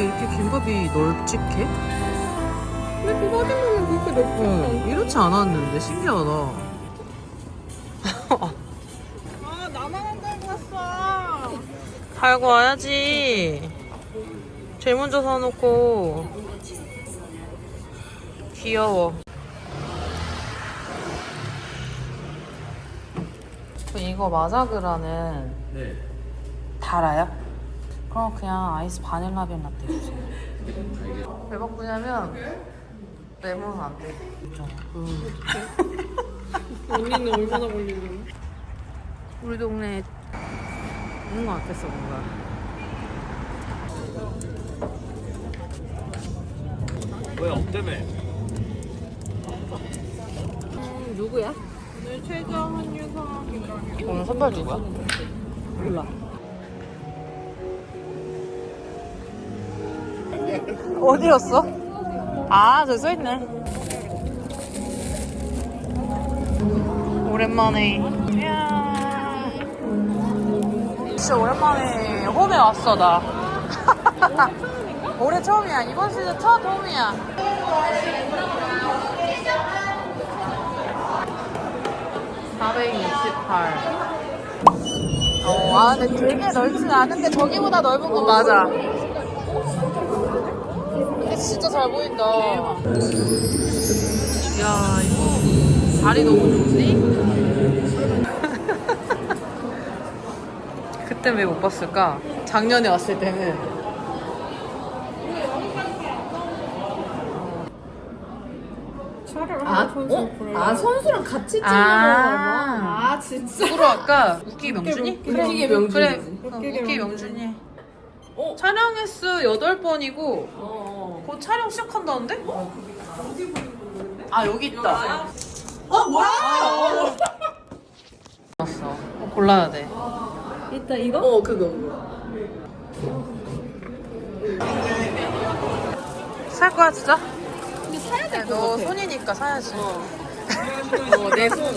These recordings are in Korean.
어떻게 이렇게 김밥이 널찍해? 근데 그 사진만은 그렇게 넓지 어, 않아. 이렇지 않았는데 신기하다. 아, 나만 한다고 왔어. 팔고 와야지. 제일 먼저 사놓고. 귀여워. 이거 마자그라는 네. 달아요? 그럼 그냥 아이스 바닐라 빈 라떼 주세요. 왜 바꾸냐면 레몬은 안 돼. 진짜. 음. 언니는 얼마나 걸리려나? 우리 동네에 있는 것 같았어 뭔가. 왜 없다며? 음, 누구야? 오늘 최저 상황이다. 오늘 선발 누구야? 몰라. 어디였어? 아, 저기 써있네. 오랜만에. 이야. 진짜 오랜만에 홈에 왔어, 나. 올해 처음이야. 이번 시즌 첫 홈이야. (468) 어, 아, 근데 되게 넓진 않은데 저기보다 넓은 건 맞아. 진짜 잘 보인다. 야, 이거 자리 너무 좋지? 그때 왜 못 봤을까? 작년에 왔을 때는 아, 어? 아 선수랑 같이 찍는 아. 아 진짜? 누구로 할까? 웃기 명준이? 웃기 명준이지. 그래. 어, 웃기 명준이. 명준이. 어? 촬영 횟수 8번이고 어. 곧 촬영 시작한다는데? 아 여기 있다. 어 뭐야? 왔어. 어, 골라야 돼. 이따 이거? 어 그거. 살 거야 진짜? 근데 사야 될 것 너 같아. 손이니까 사야지. 어, 내 손.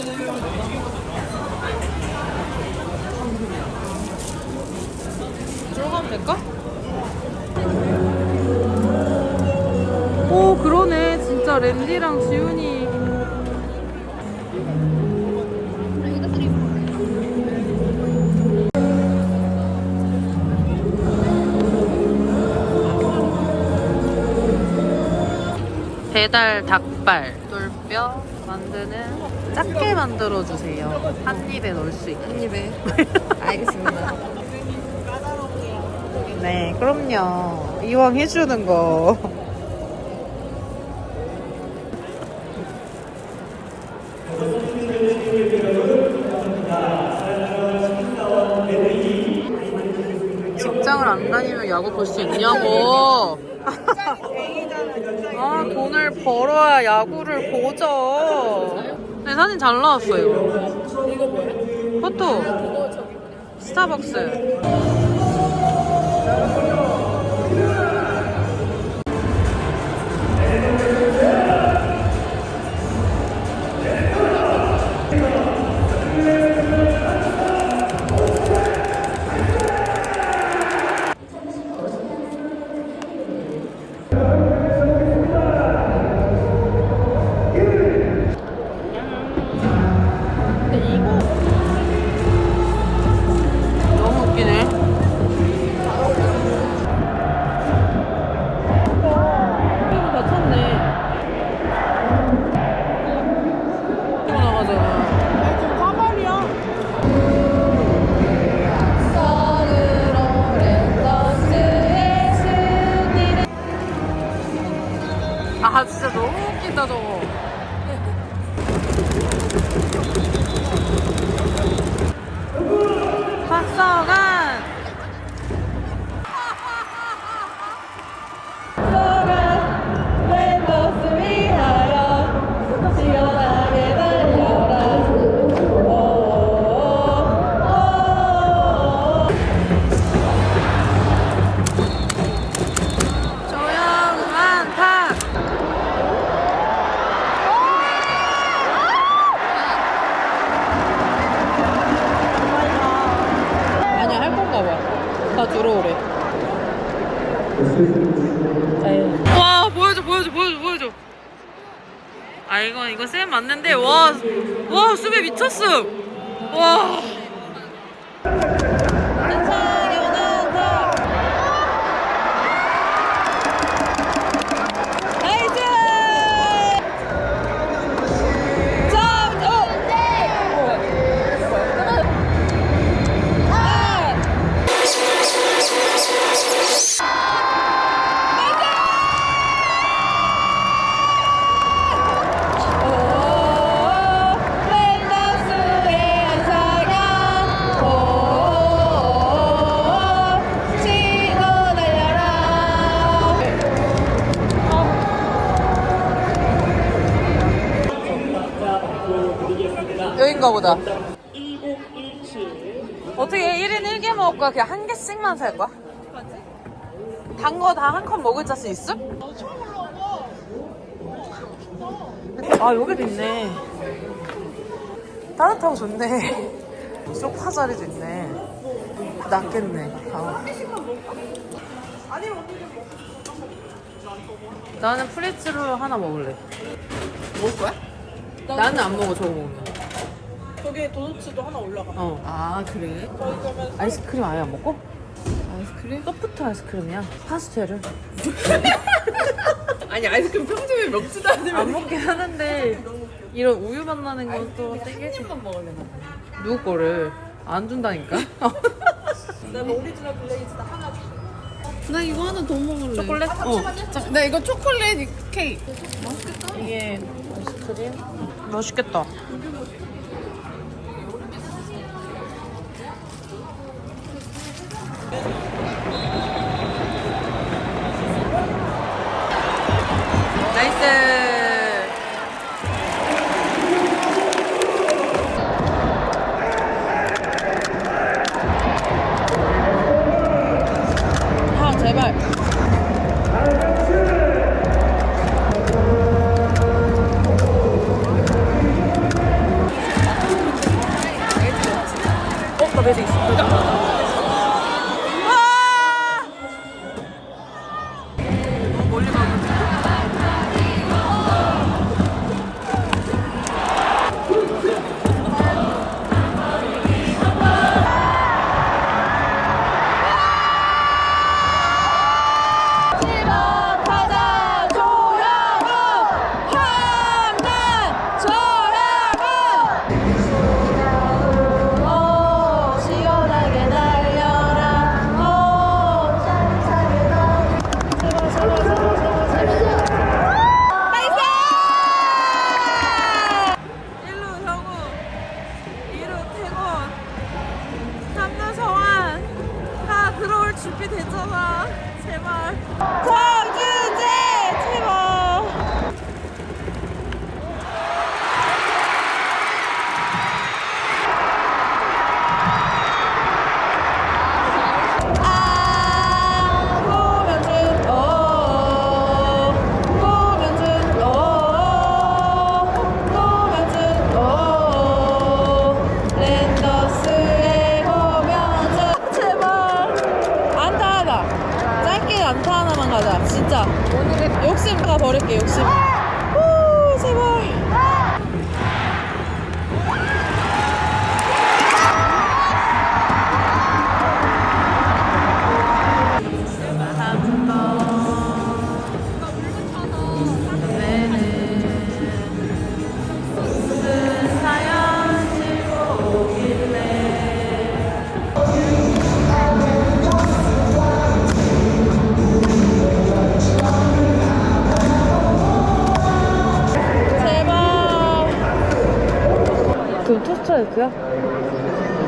들어가면 될까? 진짜 랜디랑 지훈이 배달 닭발 돌뼈 만드는 작게 만들어 주세요 한 입에 넣을 수 있게 한 입에. 알겠습니다. 네, 그럼요. 이왕 해주는 거. 안 다니면 야구 볼 수 있냐고. 아, 돈을 벌어야 야구를 보죠. 네, 사진 잘 나왔어요. 이거 뭐야? 포토. 이거 저기 뭐냐? 스타벅스. 이거 쌤 맞는데? 와와 수배 미쳤어 와 여긴가 보다 어떻게 1인 1개 먹을 거야? 그냥 한 개씩만 살 거야? 단 거 다 한 컵 먹을 자신 있음? 아 여기도 있네 따뜻하고 좋네 소파 자리도 있네 낫겠네 아. 나는 프레츠로 하나 먹을래 먹을 거야? 나는 안 먹어 저거 먹으면 저기 도너츠도 하나 올라가. 어. 아 그래? 아이스크림 아예 안 먹고? 아이스크림? 소프트 아이스크림이야 파스텔을 아니 아이스크림 평소에 먹지도 않으면 안 먹긴 하는데 이런 우유 맛 나는 것도 땡겨지 만 먹을래 나. 누구 거를 안 준다니까? 나 오리지널 블레이즈 하나 줘. 나 이거 하나 더 먹을래. 초콜릿? 어 자, 나 이거 초콜릿 케이크. 이게 아이스크림? 맛있겠다 나 다버 그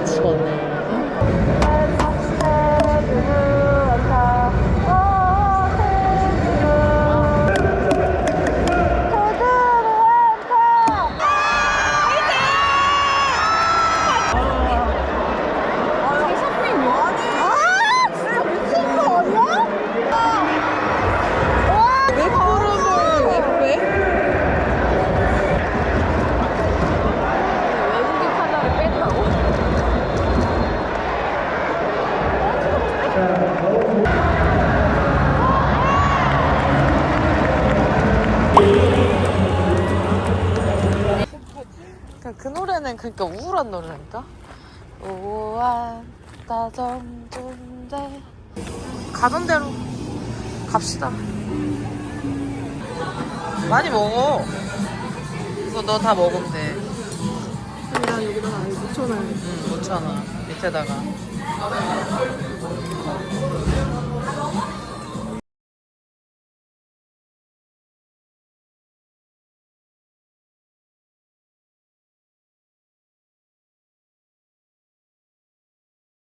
토스트라이크야? 노래는 그러니까 우울한 노래라니까. 우한 따전 존재. 가던 대로 갑시다. 많이 먹어. 이거 너 다 먹으면 돼. 그냥 여기다가 묻혀놔야 응, 못 참아. 밑에다가.